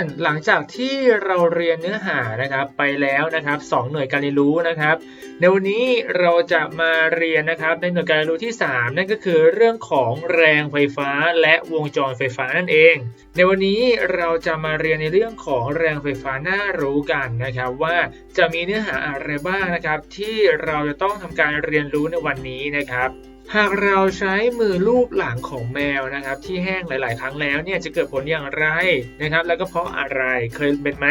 วัสดีครับนักเรียนหลังจากที่เราเรียนเนื้อหานะครับไปแล้วนะครับสองหน่วยการเรียนรู้นะครับ ในวันนี้เราจะมาเรียนนะครับในหน่วยการเรียนรู้ที่ 3 นั่นก็คือเรื่องของแรงไฟฟ้าและวงจรไฟฟ้านั่นเอง ในวันนี้เราจะมาเรียนในเรื่องของแรงไฟฟ้าน่ารู้กันนะครับว่าจะมีเนื้อหาอะไรบ้างนะครับ ที่เราจะต้องทำการเรียนรู้ในวันนี้นะครับ หากเราใช้มือลูบหลังของแมวนะครับ ที่แห้งหลาย ๆ ครั้งแล้วเนี่ยจะเกิดผลอย่างไรนะครับ แล้วก็เพราะอะไรเคยเป็นไหม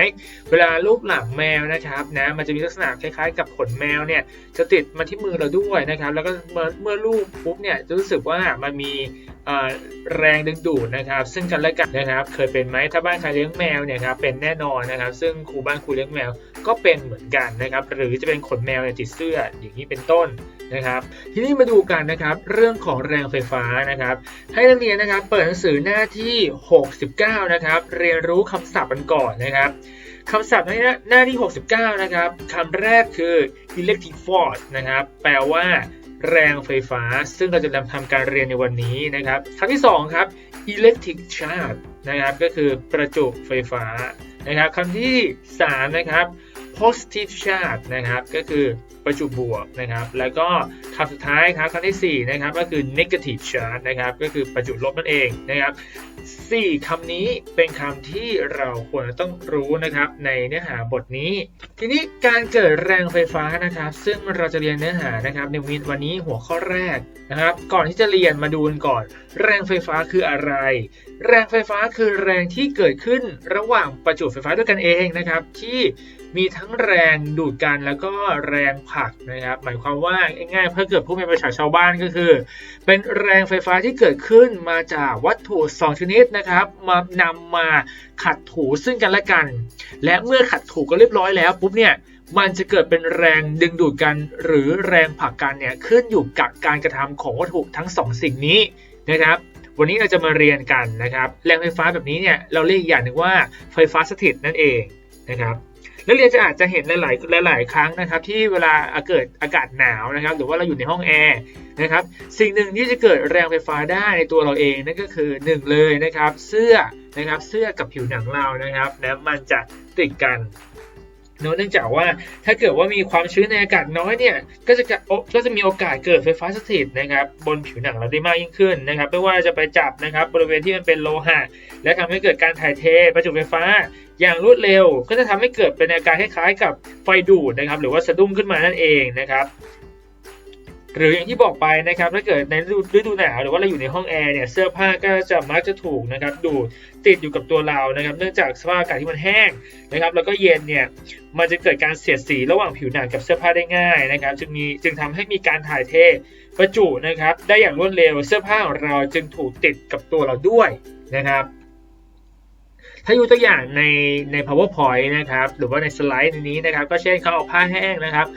เวลาลูบหลังแมวนะครับนะมันจะมีลักษณะคล้ายๆ กับขนแมวเนี่ยจะติดมาที่มือเราด้วยนะครับ แล้วก็เมื่อเมื่อลูบปุ๊บเนี่ยจะรู้สึกว่ามันมี แรงดึงดูดนะครับ ซึ่งกันและกันนะครับ เคยเป็นไหมถ้าบ้านใครเลี้ยงแมวเนี่ยครับเป็นแน่นอนนะครับ ซึ่งครูบ้านครูเลี้ยงแมวก็เป็นเหมือนกันนะครับ หรือจะเป็นขนแมวในติดเสื้ออย่างนี้เป็นต้นนะครับ ทีนี้มาดูกันนะครับ เรื่องของแรงไฟฟ้านะครับ ให้นักเรียนนะครับ เปิดหนังสือหน้าที่ 69 นะครับ เรียนรู้คำศัพท์กันก่อนนะครับคำศัพท์ในหน้าหน้าที่ 69 นะครับคำแรกคือ electric force นะครับ แปลว่า แรงไฟฟ้า ซึ่งเราจะนำทำการเรียนในวันนี้นะครับคำที่ 2 ครับ electric charge นะครับก็คือประจุไฟฟ้านะครับคำที่ 3 นะครับ positive charge นะครับก็คือ ประจุบวกนะครับ แล้วก็คำสุดท้ายครับคำที่4นะครับก็คือ negative charge นะครับก็คือประจุลบนั่นเองนะครับ4คำนี้เป็นคำที่เราควรจะต้องรู้นะครับในเนื้อหาบทนี้ ทีนี้การเกิดแรงไฟฟ้านะครับ ซึ่งเราจะเรียนเนื้อหานะครับในวันนี้หัวข้อแรกนะครับ ก่อนที่จะเรียนมาดูกันก่อน แรงไฟฟ้าคืออะไร แรงไฟฟ้าคือแรงที่เกิดขึ้นระหว่างประจุไฟฟ้าด้วยกันเองนะครับที่ มีทั้งแรงดูดกันแล้วก็แรงผลักนะครับ หมายความว่าง่ายๆเพื่อเกิดผู้เป็นประชาชาวบ้านก็คือ เป็นแรงไฟฟ้าที่เกิดขึ้นมาจากวัตถุ2ชนิดนะครับ มานำมาขัดถูซึ่งกันและกัน และเมื่อขัดถูกันเรียบร้อยแล้วปุ๊บเนี่ยมันจะเกิดเป็นแรงดึงดูดกันหรือแรงผลักกันเนี่ยขึ้นอยู่กับการกระทำของวัตถุทั้งสองสิ่งนี้นะครับ วันนี้เราจะมาเรียนกันนะครับ แรงไฟฟ้าแบบนี้เนี่ยเราเรียกอีกอย่างหนึ่งว่าไฟฟ้าสถิตนั่นเองนะครับ นักเรียนจะอาจจะเห็นหลาย ๆ หลาย ๆ ครั้งนะครับ ที่เวลาเกิดอากาศหนาวนะครับ หรือว่าเราอยู่ในห้องแอร์นะครับ สิ่งหนึ่งที่จะเกิดแรงไฟฟ้าได้ในตัวเราเองนั่นก็คือหนึ่งเลยนะครับ เสื้อนะครับเสื้อกับผิวหนังเรานะครับ และมันจะติดกัน เนื่องจากว่าถ้าเกิดว่ามีความชื้นในอากาศน้อยเนี่ยก็จะก็จะมีโอกาสเกิดไฟฟ้าสถิตนะครับบนผิวหนังเราได้มากยิ่งขึ้นนะครับไม่ว่าจะไปจับนะครับบริเวณที่มันเป็นโลหะและทำให้เกิดการถ่ายเทประจุไฟฟ้า อย่างรวดเร็ว ก็จะทำให้เกิดเป็นอาการคล้ายๆกับไฟดูดนะครับหรือว่าสะดุ้งขึ้นมานั่นเองนะครับ หรืออย่างที่บอกไปนะครับถ้าเกิดในฤดูหนาวหรือว่าเราอยู่ในห้องแอร์เนี่ยเสื้อผ้าก็จะมักจะถูกนะครับดูดติดอยู่กับตัวเรานะครับ เนื่องจากสภาพอากาศที่มันแห้งนะครับ แล้วก็เย็นเนี่ยมันจะเกิดการเสียดสีระหว่างผิวหนังกับเสื้อผ้าได้ง่ายนะครับ จึงมีจึงทำให้มีการถ่ายเทประจุนะครับ ได้อย่างรวดเร็วเสื้อผ้าของเราจึงถูกติดกับตัวเราด้วยนะครับถ้าอยู่ตัวอย่างในใน powerpoint นะครับ หรือว่าในสไลด์นี้นะครับ ก็เช่นเขาเอาผ้าแห้งนะครับ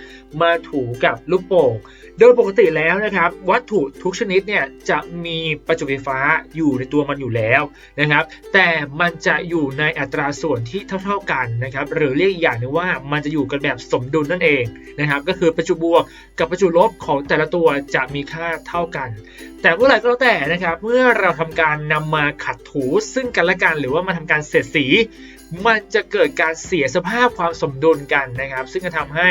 มาถูกับลูกโป่ง ดยปกติแล้วนะครับ วัตถุทุกชนิดเนี่ยจะมีประจุไฟฟ้าอยู่ในตัวมันอยู่แล้วนะครับ แต่มันจะอยู่ในอัตราส่วนที่เท่า ๆกันนะครับ หรือเรียกอีกอย่างหนึงว่ามันจะอยู่กันแบบสมดุลนั่นเองนะครับ ก็คือประจุบวกกับประจุลบของแต่ละตัวจะมีค่าเท่ากัน แต่เมื่อไหร่ก็แล้วแต่นะครับ เมื่อเราทำการนำมาขัดถูซึ่งกันและกันหรือว่ามาทำการเสียดสีมันจะเกิดการเสียสภาพความสมดุลกันนะครับ ซึ่งจะทำให้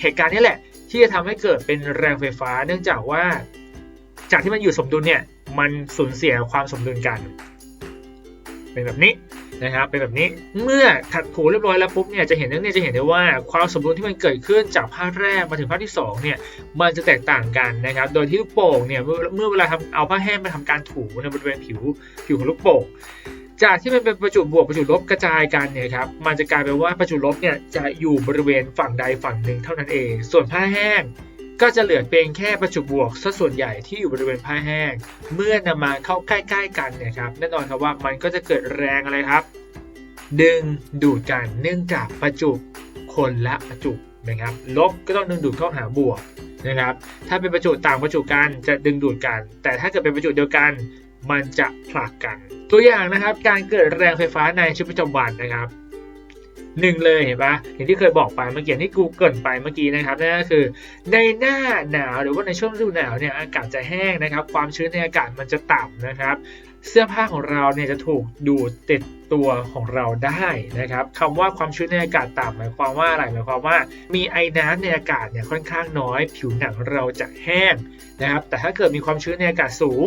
เหตุการณ์นี้แหละ ที่จะทำให้เกิดเป็นแรงไฟฟ้า เนื่องจากว่า จากที่มันอยู่สมดุลเนี่ยมันสูญเสียความสมดุลกัน เป็นแบบนี้นะครับเป็นแบบนี้เมื่อขัดถูเรียบร้อยแล้วปุ๊บเนี่ยจะเห็นเนี่ยจะเห็นได้ว่าความสมดุลที่มันเกิดขึ้นจากภาคแรกมาถึงภาคที่สองเนี่ยมันจะแตกต่างกันนะครับ โดยที่ลูกโป่งเนี่ยเมื่อเวลาทำเอาผ้าแห้งมาทำการถูในบริเวณผิวผิวของลูกโป่ง จากที่มันเป็นประจุบวกประจุลบกระจายกันเนี่ยครับมันจะกลายเป็นว่าประจุลบเนี่ยจะอยู่บริเวณฝั่งใดฝั่งหนึ่งเท่านั้นเอง ส่วนผ้าแห้งก็จะเหลือเพียงแค่ประจุบวกซะส่วนใหญ่ที่อยู่บริเวณผ้าแห้ง เมื่อนำมาเข้าใกล้ ๆ กันเนี่ยครับแน่นอนครับว่ามันก็จะเกิดแรงอะไรครับ ดึงดูดกันเนื่องจากประจุคนละประจุนะครับลบก็ต้องดึงดูดเข้าหาบวกนะครับถ้าเป็นประจุต่างประจุกันจะดึงดูดกัน แต่ถ้าเกิดเป็นประจุเดียวกัน มันจะผลักกัน ตัวอย่างนะครับ การเกิดแรงไฟฟ้าในชีวิตประจำวันนะครับหนึ่งเลยเห็นปะอย่างที่เคยบอกไปเมื่อกี้ที่กูเกินไปเมื่อกี้นะครับนั่นก็คือในหน้าหนาวหรือว่าในช่วงฤดูหนาวเนี่ยอากาศจะแห้งนะครับ ความชื้นในอากาศมันจะต่ำนะครับ เสื้อผ้าของเราเนี่ยจะถูกดูดติดตัวของเราได้นะครับคำว่าความชื้นในอากาศต่ำหมายความว่าอะไรหมายความว่า มีไอน้ำในอากาศเนี่ยค่อนข้างน้อย ผิวหนังเราจะแห้งนะครับ แต่ถ้าเกิดมีความชื้นในอากาศสูง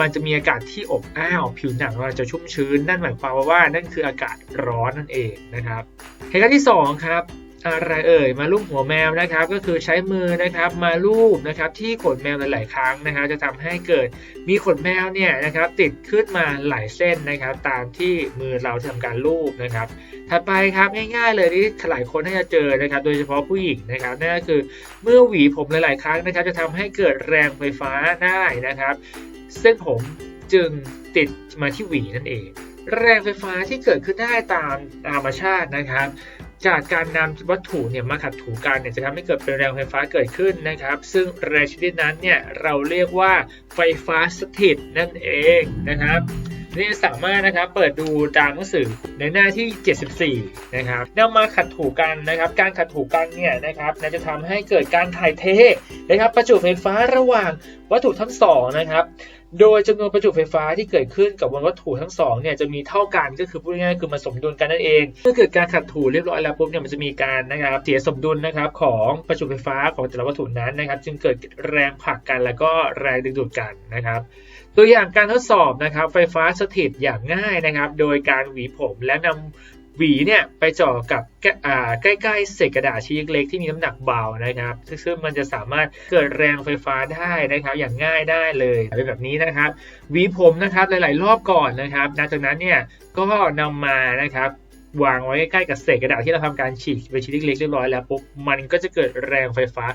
มันจะมีอากาศที่อบอ้าวผิวหนังเราจะชุ่มชื้น นั่นหมายความว่านั่นคืออากาศร้อนนั่นเองนะครับเหตุการณ์ที่สองครับอะไรเอ่ยมาลูบหัวแมวนะครับ ก็คือใช้มือนะครับมาลูบนะครับที่ขนแมวหลาย ๆ ครั้งนะครับ จะทำให้เกิดมีขนแมวเนี่ยนะครับติดขึ้นมาหลายเส้นนะครับ ตามที่มือเราทำการลูบนะครับ ถัดไปครับง่าย ๆ เลยที่หลายคนน่าจะเจอนะครับ โดยเฉพาะผู้หญิงนะครับนั่นก็คือเมื่อหวีผมหลาย ๆ ครั้งนะครับ จะทำให้เกิดแรงไฟฟ้าได้นะครับ เส้นผมจึงติดมาที่หวีนั่นเอง แรงไฟฟ้าที่เกิดขึ้นได้ตามธรรมชาตินะครับ จากการนำวัตถุเนี่ยมาขัดถูกันเนี่ยจะทำให้เกิดเป็นแรงไฟฟ้าเกิดขึ้นนะครับ ซึ่งแรงชนิดนั้นเนี่ยเราเรียกว่าไฟฟ้าสถิตนั่นเองนะครับนี่สามารถนะครับเปิดดูตามหนังสือในหน้าที่ 74 นะครับนำมาขัดถูกันนะครับ การขัดถูกันเนี่ยนะครับจะทำให้เกิดการถ่ายเทนะครับ ประจุไฟฟ้าระหว่างวัตถุทั้งสองนะครับ โดยจำนวนประจุไฟฟ้าที่เกิดขึ้นกับบนวัตถุทั้งสองเนี่ยจะมีเท่ากันก็คือพูดง่ายๆคือมันสมดุลกันนั่นเองเมื่อเกิดการขัดถูเรียบร้อยแล้วปุ๊บเนี่ยมันจะมีการนะครับเสียสมดุลนะครับของประจุไฟฟ้าของแต่ละวัตถุนั้นนะครับ จึงเกิดแรงผลักกันแล้วก็แรงดึงดูดกันนะครับ ตัวอย่างการทดสอบนะครับไฟฟ้าสถิตอย่างง่ายนะครับ โดยการหวีผมและนำ หวีเนี่ยไปจ่อกับใกล้ๆเศษกระดาษชิ้นเล็กที่มีน้ำหนักเบานะครับ ซึ่งมันจะสามารถเกิดแรงไฟฟ้าได้นะครับ อย่างง่ายได้เลยเป็นแบบนี้นะครับหวีผมนะครับหลาย ๆ รอบก่อนนะครับหลังจากนั้นเนี่ยก็นำมานะครับ วางไว้ใกล้กับเศษกระดาษที่เราทำการฉีกเป็นชิ้นเล็กๆเรียบร้อยแล้วปุ๊บมันก็จะเกิดแรงไฟฟ้า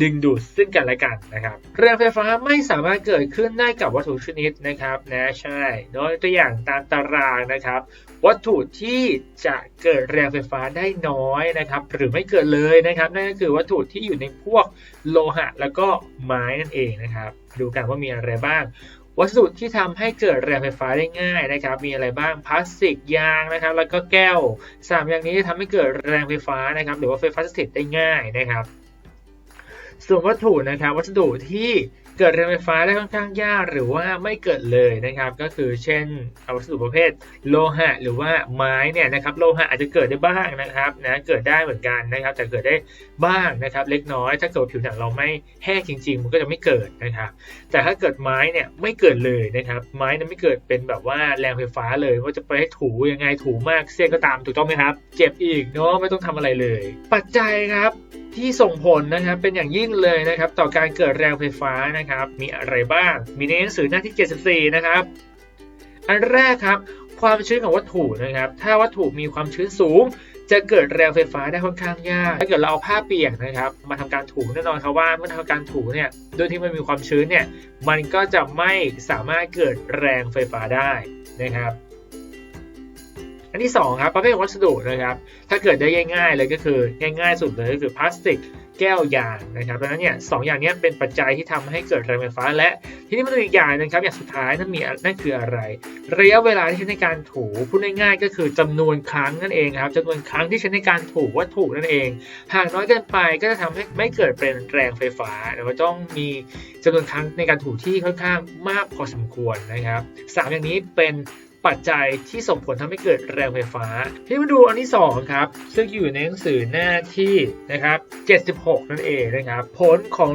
ดึงดูดซึ่งกันและกันนะครับ แรงไฟฟ้าไม่สามารถเกิดขึ้นได้กับวัตถุชนิดนะครับนะใช่โดยตัวอย่างตามตารางนะครับ วัตถุที่จะเกิดแรงไฟฟ้าได้น้อยนะครับ หรือไม่เกิดเลยนะครับนั่นก็คือวัตถุที่อยู่ในพวกโลหะ แล้วก็ไม้นั่นเองนะครับ ดูกันว่ามีอะไรบ้าง วัสดุที่ทำให้เกิดแรงไฟฟ้าได้ง่ายนะครับ มีอะไรบ้างพลาสติกยางนะครับ แล้วก็แก้วสามอย่างนี้จะทำให้เกิดแรงไฟฟ้านะครับ หรือว่าไฟฟ้าสถิตได้ง่ายนะครับ ส่วนวัตถุนะครับ วัสดุที่ เกิดแรงไฟฟ้าได้ค่อนข้างยากหรือว่าไม่เกิดเลยนะครับ ก็คือเช่นวัสดุประเภทโลหะ หรือว่าไม้เนี่ยนะครับโลหะอาจจะเกิดได้บ้างนะครับนะเกิดได้เหมือนกันนะครับ แต่เกิดได้บ้างนะครับ เล็กน้อย ถ้าเกิดผิวหนังเราไม่แห้งจริง ๆ มันก็จะไม่เกิดนะครับ แต่ถ้าเกิดไม้เนี่ยไม่เกิดเลยนะครับ ไม้นั้นไม่เกิดเป็นแบบว่าแรงไฟฟ้าเลยว่าจะไปให้ถูยังไงถูมากเสี้ยนก็ตามถูกต้องไหมครับ เจ็บอีกเนาะไม่ต้องทำอะไรเลย ปัจจัยครับที่ส่งผลนะครับเป็นอย่างยิ่งเลยนะครับ ต่อการเกิดแรงไฟฟ้านะครับมีอะไรบ้าง มีในหนังสือหน้าที่ 74 นะครับ อันแรกครับ ความชื้นของวัตถุนะครับ ถ้าวัตถุมีความชื้นสูง จะเกิดแรงไฟฟ้าได้ค่อนข้างยากถ้าเกิดเราเอาผ้าเปียกนะครับ มาทำการถูแน่นอนครับว่าเมื่อทำการถูเนี่ยโดยที่มันมีความชื้นเนี่ย มันก็จะไม่สามารถเกิดแรงไฟฟ้าได้นะครับอันที่2ครับประเภทวัสดุนะครับ ถ้าเกิดได้ง่ายๆเลยก็คือง่าย ๆ สุดเลยก็คือพลาสติก แก้วยางนะครับดังนั้นเนี่ยสอย่างนี้เป็นปัจจัยที่ทำให้เกิดแรงไฟฟ้า และทีนี้มันมีอีกอย่างนึงครับอย่างสุดท้ายนั่นมีนั่นคืออะไร ระยะเวลาที่ใช้ในการถูพูดง่ายๆก็คือจำนวนครั้งนั่นเองครับจำนวนครั้งที่ใช้ในการถูวัตถุนั่นเอง หากน้อยเกินไปก็จะทำให้ไม่เกิดเป็นแรงไฟฟ้าเราก็ต้องมีจำนวนครั้งในการถูที่ค่อนข้างมากพอสมควรนะครับสามอย่างนี้เป็น ปัจจัยที่ส่งผลทำให้เกิดแรงไฟฟ้า ที่มาดูอันที่2ครับซึ่งอยู่ในหนังสือหน้าที่นะครับ76 นั่นเองนะครับผลของ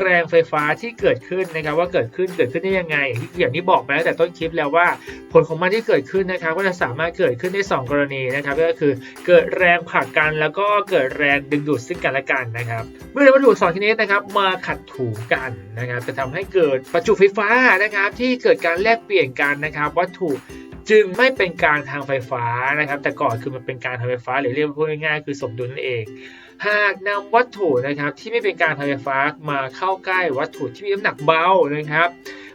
แรงไฟฟ้าที่เกิดขึ้นนะครับว่าเกิดขึ้นเกิดขึ้นได้ยังไง อย่างที่บอกไปตั้งแต่ต้นคลิปแล้วว่า ผลของมันที่เกิดขึ้นนะครับก็จะสามารถเกิดขึ้นได้ 2 กรณีนะครับก็คือเกิดแรงผลักกันแล้วก็เกิดแรงดึงดูดซึ่งกันและกันนะครับเมื่อวัตถุสองชนิดนะครับมาขัดถูกันนะครับจะทำให้เกิดประจุไฟฟ้านะครับที่เกิดการแลกเปลี่ยนกันนะครับวัตถุ จึงไม่เป็นการทางไฟฟ้านะครับ แต่ก่อนคือมันเป็นการทางไฟฟ้าหรือเรียกพูดง่ายๆคือสมดุลนั่นเอง หากนำวัตถุนะครับที่ไม่เป็นการทางไฟฟ้ามาเข้าใกล้วัตถุที่มีน้ำหนักเบานะครับ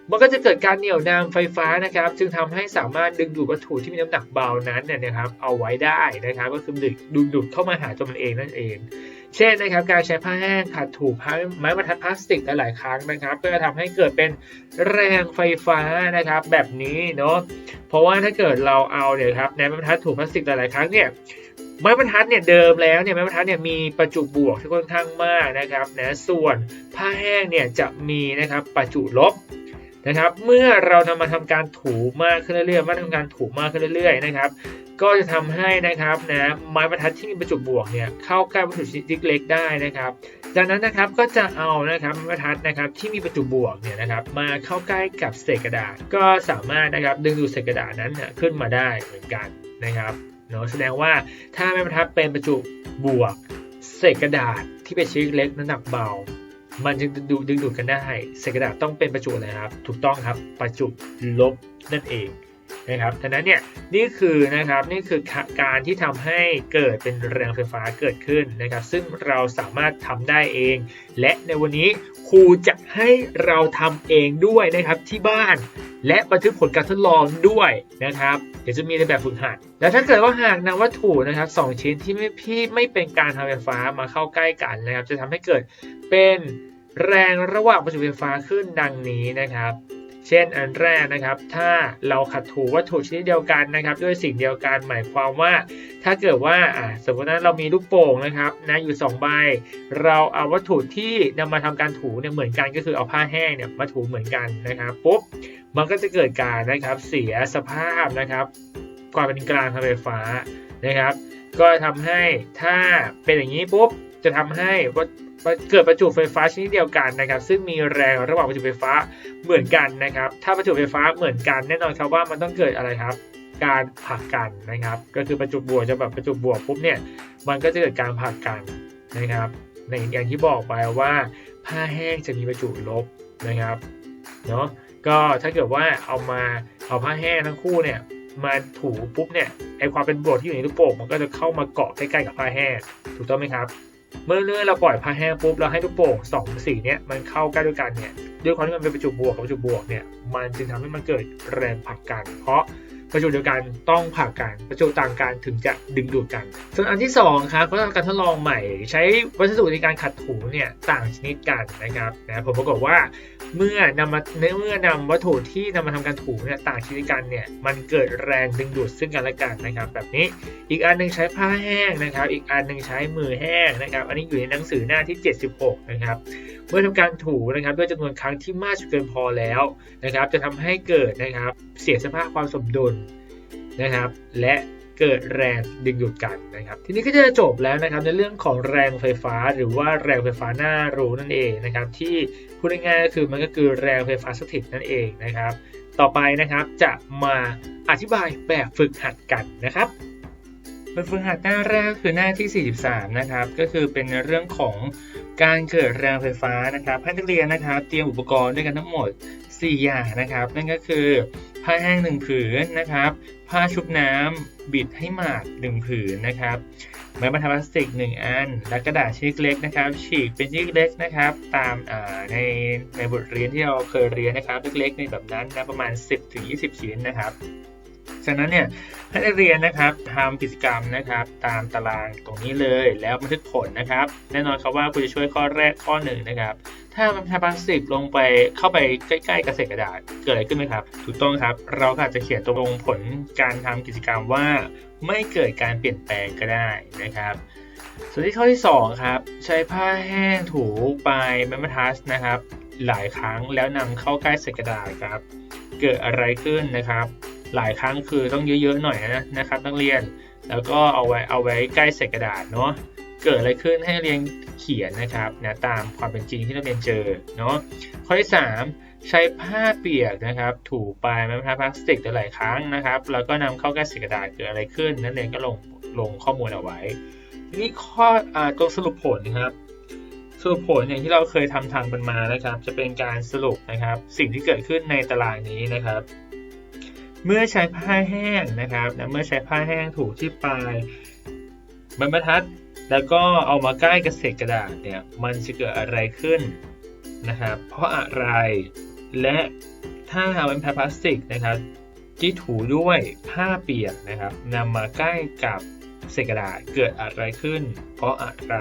มันก็จะเกิดการเหนี่ยวนำไฟฟ้านะครับ จึงทำให้สามารถดึงดูดวัตถุที่มีน้ำหนักเบานั้นเนี่ยนะครับ เอาไว้ได้นะครับ ก็คือดึงดึงดูดเข้ามาหาตัวมันเองนั่นเอง เช่นนะครับการใช้ผ้าแห้งขัดถูไม้บรรทัดพลาสติกหลายๆครั้งนะครับเพื่อทำให้เกิดเป็นแรงไฟฟ้านะครับ แบบนี้เนาะเพราะว่าถ้าเกิดเราเอาเนี่ยครับในไม้บรรทัดถูพลาสติกหลายๆ ครั้งเนี่ยไม้บรรทัดเนี่ยเดิมแล้วเนี่ยไม้บรรทัดเนี่ยมีประจุบวกที่ค่อนข้างมากนะครับนะส่วนผ้าแห้งเนี่ยจะมีนะครับประจุลบ นะครับ เมื่อเรานำมาทำการถูมากขึ้นเรื่อยๆมาทำการถูมากขึ้นเรื่อยๆนะครับ ก็จะทำให้นะครับนะไม้บรรทัดที่มีประจุบวกเนี่ยเข้าใกล้วัตถุชนิดเล็กๆได้นะครับ จากนั้นนะครับก็จะเอานะครับไม้บรรทัดนะครับที่มีประจุบวกเนี่ยนะครับมาเข้าใกล้กับเศษกระดาษ ก็สามารถนะครับดึงดูดเศษกระดาษนั้นเนี่ยขึ้นมาได้เหมือนกันนะครับเนาะแสดงว่าถ้าไม้บรรทัดเป็นประจุบวก เศษกระดาษที่เป็นชิ้นเล็กน้ำหนักเบา มันจึงดูดึงดูดกันได้เศษกระดาษต้องเป็นประจุอะไรครับ ถูกต้องครับประจุลบนั่นเองนะครับดังนั้นเนี่ยนี่คือนะครับนี่คือการที่ทำให้เกิดเป็นแรงไฟฟ้าเกิดขึ้นนะครับ ซึ่งเราสามารถทำได้เอง และในวันนี้ ครูจะให้เราทำเองด้วยนะครับที่บ้าน และบันทึกผลการทดลองด้วยนะครับ เดี๋ยวจะมีในแบบฝึกหัด แล้วถ้าเกิดว่าหากนำวัตถุนะครับสองชิ้นที่ไม่พี่ไม่เป็นการทำไฟฟ้ามาเข้าใกล้กันนะครับ จะทำให้เกิดเป็นแรงระหว่างประจุไฟฟ้าขึ้นดังนี้นะครับ เช่นอันแรกนะครับ ถ้าเราขัดถูวัตถุชนิดเดียวกันนะครับ ด้วยสิ่งเดียวกันหมายความว่า ถ้าเกิดว่าสมมติว่าเรามีลูกโป่งนะครับนะอยู่2ใบเราเอาวัตถุที่นำมาทำการถูเนี่ยเหมือนกันก็คือเอาผ้าแห้งเนี่ยมาถูเหมือนกันนะครับปุ๊บมันก็จะเกิดการนะครับเสียสภาพนะครับความเป็นกลางทางไฟฟ้านะครับ ก็ทำให้ถ้าเป็นอย่างนี้ปุ๊บจะทำให้ว่า เกิดประจุไฟฟ้าชนิดเดียวกันนะครับ ซึ่งมีแรงระหว่างประจุไฟฟ้าเหมือนกันนะครับ ถ้าประจุไฟฟ้าเหมือนกันแน่นอนครับว่ามันต้องเกิดอะไรครับ การผลักกันนะครับ ก็คือประจุบวกจะแบบประจุบวกปุ๊บเนี่ยมันก็จะเกิดการผลักกันนะครับในอย่างที่บอกไปว่า ผ้าแห้งจะมีประจุลบนะครับเนาะก็ถ้าเกิดว่าเอามาเอาผ้าแห้งทั้งคู่เนี่ยมาถูปุ๊บเนี่ยไอความเป็นบวกที่อยู่ในลูกโป่งมันก็จะเข้ามาเกาะใกล้ๆกับผ้าแห้งถูกต้องไหมครับ เมื่อเนื่อเราปล่อยผ้าแห้งปุ๊บเราให้ลูกโป่งสองสีเนี้ยมันเข้าใกล้ด้วยกันเนี่ยด้วยความที่มันเป็นประจุบวกกับประจุบวกเนี่ยมันจึงทำให้มันเกิดแรงผลักกัน เพราะ ประจุเดียวกันต้องผลักกันประจุต่างกันถึงจะดึงดูดกัน ส่วนอันที่2ครับเขาทำการทดลองใหม่ ใช้วัสดุในการขัดถูเนี่ยต่างชนิดกันนะครับนะผมปรากฏว่าเมื่อนำมาเมื่อนำวัตถุที่นำมาทำการถูเนี่ยต่างชนิดกันเนี่ยมันเกิดแรงดึงดูดซึ่งกันและกันนะครับ แบบนี้อีกอันนึงใช้ผ้าแห้งนะครับ อีกอันนึงใช้มือแห้งนะครับ อันนี้อยู่ในหนังสือหน้าที่ 76 นะครับ เมื่อทำการถูนะครับด้วยจำนวนครั้งที่มากจนเกินพอแล้วนะครับ จะทำให้เกิดนะครับเสียสภาพความสมดุลนะครับ และเกิดแรงดึงดูดกันนะครับ ทีนี้ก็จะจบแล้วนะครับในเรื่องของแรงไฟฟ้าหรือว่าแรงไฟฟ้าหน้ารูนั่นเองนะครับ ที่พูดง่ายๆก็คือมันก็คือแรงไฟฟ้าสถิตนั่นเองนะครับ ต่อไปนะครับจะมาอธิบายแบบฝึกหัดกันนะครับ บบฝึกหัดหน้าแรกคือหน้าที่ 43 นะครับ ก็คือเป็นเรื่องของการเกิดแรงไฟฟ้านะครับให้นักเรียนนะครับเตรียมอุปกรณ์ด้วยกันทั้งหมด 4 อย่างนะครับ นั่นก็คือผ้าแห้ง1ผืนนะครับ ผ้าชุบน้ำบิดให้หมาด1ผืนนะครับไม้บรรทัดพลาสติก 1 อัน และกระดาษชิ้นเล็กนะครับ ฉีกเป็นชิ้นเล็กนะครับ ตามในในบทเรียนที่เราเคยเรียนนะครับเล็กๆในแบบนั้นนะประมาณ 10-20 ชิ้นนะครับ จากนั้นเนี่ยให้นักเรียนนะครับทำกิจกรรมนะครับ ตามตารางตรงนี้เลยแล้วบันทึกผลนะครับ แน่นอนครับว่าคุณจะช่วยข้อแรกข้อหนึ่งนะครับ ถ้ามันทำพลาสติกลงไปเข้าไปใกล้ๆกับเศษกระดาษเกิดอะไรขึ้นไหมครับ ถูกต้องครับ เราอาจจะเขียนตรงผลการทำกิจกรรมว่า ไม่เกิดการเปลี่ยนแปลงก็ได้นะครับส่วนที่ข้อที่ 2 ครับ ใช้ผ้าแห้งถูปลายไม้บรรทัดนะครับ หลายครั้งแล้วนำเข้าใกล้เศษกระดาษครับ เกิดอะไรขึ้นนะครับ หลายครั้งคือต้องเยอะๆหน่อยนะนะครับนักเรียน แล้วก็เอาไว้เอาไว้ใกล้เศษกระดาษเนาะเกิดอะไรขึ้นให้เรียนเขียนนะครับนะตามความเป็นจริงที่นักเรียนเจอเนาะข้อที่3ใช้ผ้าเปียกนะครับ ถูปลายไม้บรรทัดพลาสติกหลายครั้งนะครับ แล้วก็นำเข้าใกล้เศษกระดาษเกิดอะไรขึ้น นักเรียนก็ลงลงข้อมูลเอาไว้ นี้ข้ออ่าตรงสรุปผลนะครับสรุปผลอย่างที่เราเคยทำทางกันมานะครับ จะเป็นการสรุปนะครับ สิ่งที่เกิดขึ้นในตารางนี้นะครับ เมื่อใช้ผ้าแห้งนะครับนะเมื่อใช้ผ้าแห้งถูที่ปลายบรรทัด แล้วก็เอามาใกล้กับเศษกระดาษเนี่ยมันจะเกิดอะไรขึ้นนะครับ เพราะอะไรและถ้าเอาเป็นพลาสติกนะครับที่ถูด้วยผ้าเปียกนะครับนำมาใกล้กับเศษกระดาษเกิดอะไรขึ้น เพราะอะไร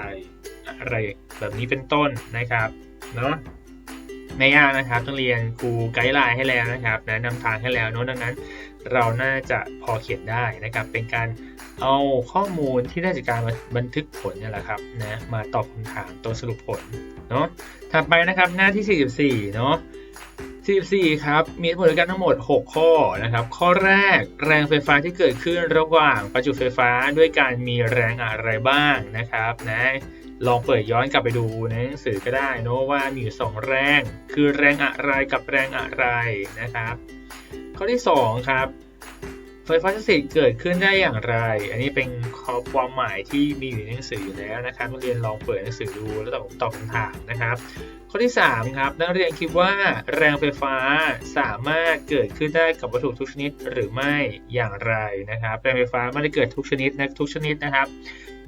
อะไรแบบนี้เป็นต้นนะครับเนาะ ไม่ยากนะครับต้องเรียนครูไกด์ไลน์ให้แล้วนะครับแนะนำทางให้แล้วเนาะดังนั้น เราน่าจะพอเขียนได้นะครับ เป็นการเอาข้อมูลที่ได้จากการบันทึกผลนี่แหละครับนะมาตอบคำถามตัวสรุปผลเนาะถัดไปนะครับหน้าที่ 44 เนาะ44ครับ มีทั้งหมดด้วยกันทั้งหมด 6 ข้อนะครับ ข้อแรกแรงไฟฟ้าที่เกิดขึ้นระหว่างประจุไฟฟ้าด้วยการมีแรงอะไรบ้างนะครับนะ ลองเปิดย้อนกลับไปดูในหนังสือก็ได้นะว่ามีอยู่สองแรง คือแรงอะไรกับแรงอะไรนะครับ ข้อที่ 2 ครับไฟฟ้าสถิตเกิดขึ้นได้อย่างไร อันนี้เป็นข้อความหมายที่มีอยู่ในหนังสืออยู่แล้วนะครับนักเรียนลองเปิดหนังสือดูแล้วตอบตอบคำถามนะครับ ข้อที่ 3 ครับ นักเรียนคิดว่าแรงไฟฟ้าสามารถเกิดขึ้นได้กับวัตถุทุกชนิดหรือไม่อย่างไรนะครับ แรงไฟฟ้าไม่ได้เกิดทุกชนิดนะทุกชนิดนะครับ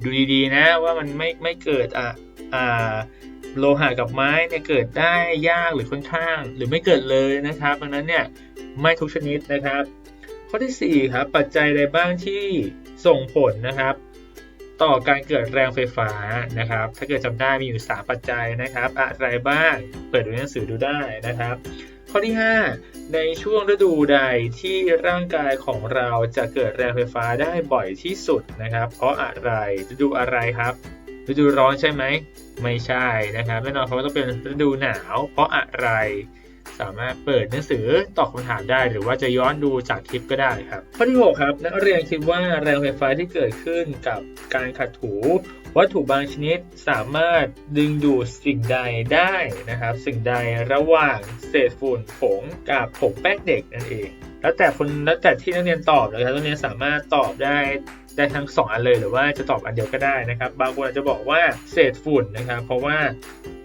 ดูดีๆนะว่ามันไม่ไม่เกิดอะอ่าโลหะกับไม้เนี่ยเกิดได้ยากหรือค่อนข้าง หรือไม่เกิดเลยนะครับดังนั้นเนี่ยไม่ทุกชนิดนะครับ ข้อที่4ครับปัจจัยใดบ้างที่ส่งผลนะครับ ต่อการเกิดแรงไฟฟ้านะครับ ถ้าเกิดจำได้มีอยู่ 3 ปัจจัยนะครับ อะไรบ้างเปิดดูหนังสือดูได้นะครับ ข้อที่ 5 ในช่วงฤดูใดที่ร่างกายของเราจะเกิดแรงไฟฟ้าได้บ่อยที่สุดนะครับ เพราะอะไรฤดูอะไรครับ ฤดูร้อนใช่ไหม ไม่ใช่นะครับแน่นอนเขาต้องเป็นฤดูหนาว เพราะอะไร สามารถเปิดหนังสือตอบคำถามได้ หรือว่าจะย้อนดูจากคลิปก็ได้ครับข้อที่6ครับ นักเรียนคิดว่าแรงไฟฟ้าที่เกิดขึ้นกับการขัดถูวัตถุบางชนิดสามารถดึงดูดสิ่งใดได้นะครับ สิ่งใดระหว่างเศษฝุ่นผงกับผงแป้งเด็กนั่นเอง แล้วแต่คนแล้วแต่ที่นักเรียนตอบนะครับนักเรียนสามารถตอบได้ได้ทั้งสองอันเลยหรือว่าจะตอบอันเดียวก็ได้นะครับ บางคนอาจจะบอกว่าเศษฝุ่นนะครับ เพราะว่า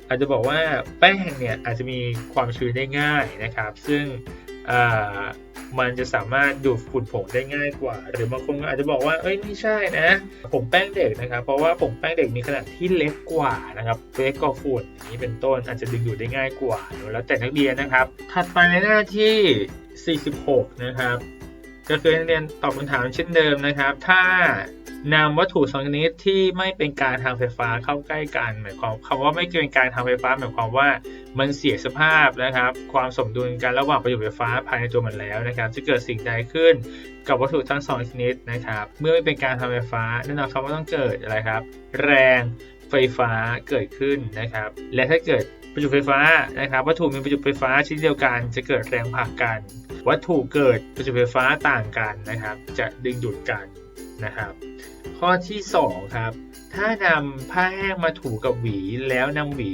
อาจจะบอกว่าแป้งเนี่ยอาจจะมีความชื้นได้ง่ายนะครับ ซึ่งมันจะสามารถดูดฝุ่นผงได้ง่ายกว่า หรือบางคนก็อาจจะบอกว่าเอ้ยไม่ใช่นะผงแป้งเด็กนะครับ เพราะว่าผงแป้งเด็กมีขนาดที่เล็กกว่านะครับเล็กกว่าฝุ่นอย่างนี้เป็นต้นอาจจะดึงดูดได้ง่ายกว่าแล้วแต่นักเรียนนะครับ ถัดไปในหน้าที่ 46 นะครับ ก็คือนักเรียนตอบคำถามเช่นเดิมนะครับ ถ้านำวัตถุสองชนิดที่ไม่เป็นการทางไฟฟ้าเข้าใกล้กันหมายความคำว่าไม่เป็นการทางไฟฟ้าหมายความว่ามันเสียสภาพนะครับ ความสมดุลกันระหว่างประจุไฟฟ้าภายในตัวมันแล้วนะครับ จะเกิดสิ่งใดขึ้นกับวัตถุทั้งสองชนิดนะครับ เมื่อไม่เป็นการทางไฟฟ้าแน่นอนครับว่าต้องเกิดอะไรครับ แรง ไฟฟ้าเกิดขึ้นนะครับ และถ้าเกิดประจุไฟฟ้านะครับ วัตถุมีประจุไฟฟ้าชนิดเดียวกัน จะเกิดแรงผลักกัน วัตถุเกิดประจุไฟฟ้าต่างกันนะครับ จะดึงดูดกันนะครับ ข้อที่ 2 ครับ ถ้านำผ้าแห้งมาถูกับหวีแล้วนำหวี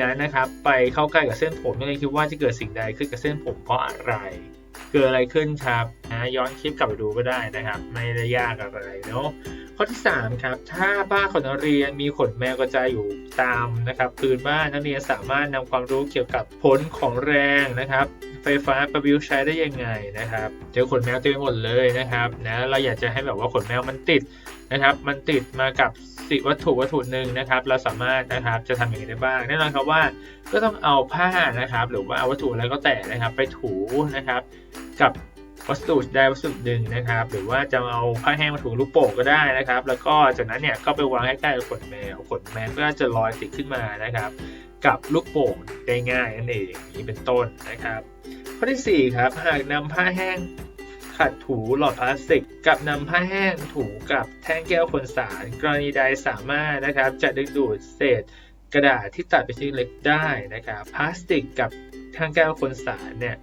นั้นนะครับ ไปเข้าใกล้กับเส้นผมนักเรียนคิดว่าจะเกิดสิ่งใดขึ้นกับเส้นผมเพราะอะไร เกิดอะไรขึ้นครับนะย้อนคลิปกลับไปดูก็ได้นะครับ ไม่ได้ยากอะไรเนาะ ข้อที่ 3 ครับ ถ้าบ้านของนักเรียนมีขนแมวกระจายอยู่ตามนะครับพื้นบ้านนักเรียนสามารถนำความรู้เกี่ยวกับผลของแรงนะครับ ไฟฟ้าประยุกต์ใช้ได้ยังไงนะครับเจอขนแมวเต็มไปหมดเลยนะครับนะเราอยากจะให้แบบว่าขนแมวมันติดนะครับ มันติดมากับสิวัตถุวัตถุหนึ่งนะครับ เราสามารถนะครับจะทำอย่างไรได้บ้างแน่นอนครับว่าก็ต้องเอาผ้านะครับ หรือว่าเอาวัตถุอะไรก็แต่นะครับ ไปถูนะครับ กับ วัสดุใดวัสดุหนึ่งนะครับ หรือว่าจะเอาผ้าแห้งมาถูลูกโป่งก็ได้นะครับ แล้วก็จากนั้นเนี่ยก็ไปวางใกล้ๆกับขนแมวขนแมวก็จะลอยติดขึ้นมานะครับ กับลูกโป่งได้ง่ายนั่นเองนี้เป็นต้นนะครับ ข้อที่4ครับหากนำผ้าแห้งขัดถูหลอดพลาสติก กับนำผ้าแห้งถูกับแท่งแก้วคนสาร กรณีใดสามารถนะครับจะดึงดูดเศษกระดาษที่ตัดเป็นชิ้นเล็กได้นะครับพลาสติกกับแท่งแก้วคนสารเนี่ย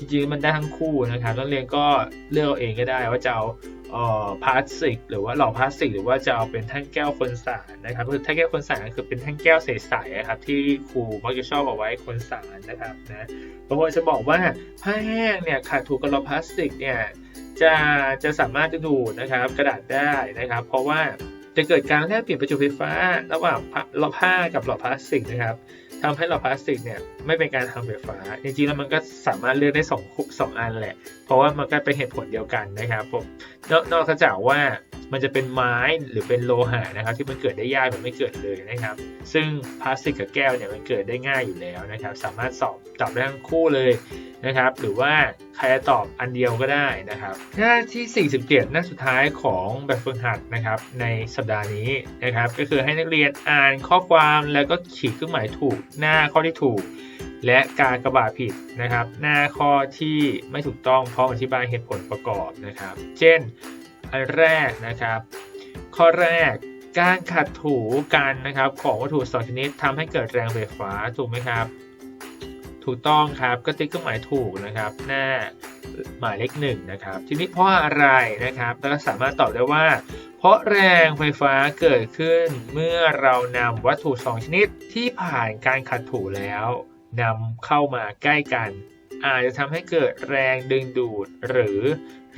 จริงๆมันได้ทั้งคู่นะครับนักเรียนก็เลือกเอาเองก็ได้ว่าจะเอาเอ่อพลาสติกหรือว่าหล่อพลาสติก หรือว่าจะเอาเป็นแท่งแก้วคนสารนะครับคือแท่งแก้วคนสารคือเป็นแท่งแก้วใสๆอะครับที่ครูมักจะชอบเอาไว้คนสารนะครับนะบางคนจะบอกว่าผ้าแห้งเนี่ยขาดถูกกับหลอพลาสติกเนี่ยจะจะสามารถจะดูดนะครับกระดาษได้นะครับ เพราะว่าจะเกิดการแลกเปลี่ยนประจุไฟฟ้า ระหว่างหลอดผ้ากับหลอดพลาสติกนะครับ ทำให้หลอดพลาสติกเนี่ยไม่เป็นการทำไฟฟ้า จริงๆแล้วมันก็สามารถเลือกได้2องสองอันแหละ เพราะว่ามันก็เป็นเหตุผลเดียวกันนะครับผมนอกนอกจากว่ามันจะเป็นไม้หรือเป็นโลหะนะครับ ที่มันเกิดได้ยากมันไม่เกิดเลยนะครับ ซึ่งพลาสติกกับแก้วเนี่ยมันเกิดได้ง่ายอยู่แล้วนะครับ สามารถสอบตอบได้ทั้งคู่เลยนะครับ หรือว่า ครจะตอบอันเดียวก็ได้นะครับ หน้าที่ 47 หน้าสุดท้ายของแบบฝึกหัดนะครับ ในสัปดาห์นี้นะครับ ก็คือให้นักเรียนอ่านข้อความแล้วก็ขีดเครื่องหมายถูก หน้าข้อที่ถูก และการกระบาดผิดนะครับ หน้าข้อที่ไม่ถูกต้องพร้อมอธิบายเหตุผลประกอบนะครับ เช่นอันแรกนะครับ ข้อแรกการขัดถูกันนะครับ ของวัตถุสองชนิดทำให้เกิดแรงไฟฟ้าถูกไหมครับ ถูกต้องครับก็ติ๊กเครื่องหมายถูกนะครับ หน้าหมายเลขหนึ่งนะครับ ทีนี้เพราะอะไรนะครับเราสามารถตอบได้ว่า เพราะแรงไฟฟ้าเกิดขึ้นเมื่อเรานำวัตถุ 2 ชนิดที่ผ่านการขัดถูแล้วนำเข้ามาใกล้กัน อาจจะทำให้เกิดแรงดึงดูดหรือ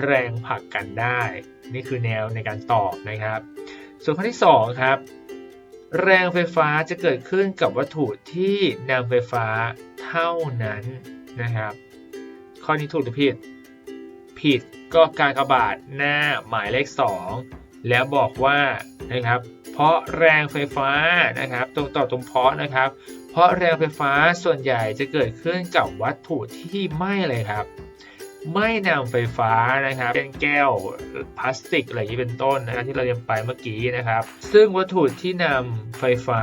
แรงผลักกันได้ นี่คือแนวในการตอบนะครับ ส่วนข้อที่ 2 ครับ แรงไฟฟ้าจะเกิดขึ้นกับวัตถุที่นำไฟฟ้าเท่านั้นนะครับ ข้อนี้ถูกหรือผิด ผิดก็การกระบาดหน้าหมายเลข 2 แล้วบอกว่านะครับ เพราะแรงไฟฟ้านะครับ ตรงต่อตรงเพราะนะครับ เพราะแรงไฟฟ้าส่วนใหญ่จะเกิดขึ้นกับวัตถุที่ไม่เลยครับ ไม่นำไฟฟ้านะครับเป็นแก้วพลาสติกอะไรอย่างนี้เป็นต้นนะครับที่เราเรียนไปเมื่อกี้นะครับ ซึ่งวัตถุที่นำไฟฟ้า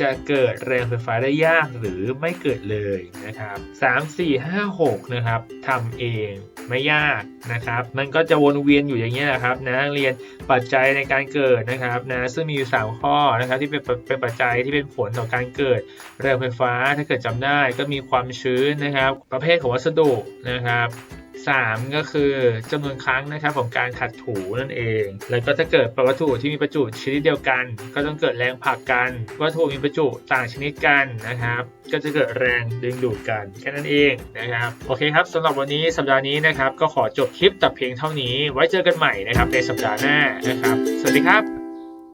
จะเกิดแรงไฟฟ้าได้ยากหรือไม่เกิดเลยนะครับ3 4 5 6นะครับทำเองไม่ยากนะครับ มันก็จะวนเวียนอยู่อย่างนี้นะครับนะเรียนปัจจัยในการเกิดนะครับนะซึ่งมีอยู่ 3 ข้อนะครับที่เป็นเป็นปัจจัยที่เป็นผลต่อการเกิดแรงไฟฟ้าถ้าเกิดจำได้ก็มีความชื้นนะครับ ประเภทของวัสดุนะครับ 3 ก็คือจำนวนครั้งนะครับของการขัดถูนั่นเอง แล้วก็ถ้าเกิดวัตถุที่มีประจุชนิดเดียวกัน ก็ต้องเกิดแรงผลักกัน วัตถุมีประจุต่างชนิดกันนะครับ ก็จะเกิดแรงดึงดูดกันแค่นั้นเองนะครับ โอเคครับสำหรับวันนี้สัปดาห์นี้นะครับ ก็ขอจบคลิปแต่เพียงเท่านี้ ไว้เจอกันใหม่นะครับในสัปดาห์หน้านะครับ สวัสดีครับ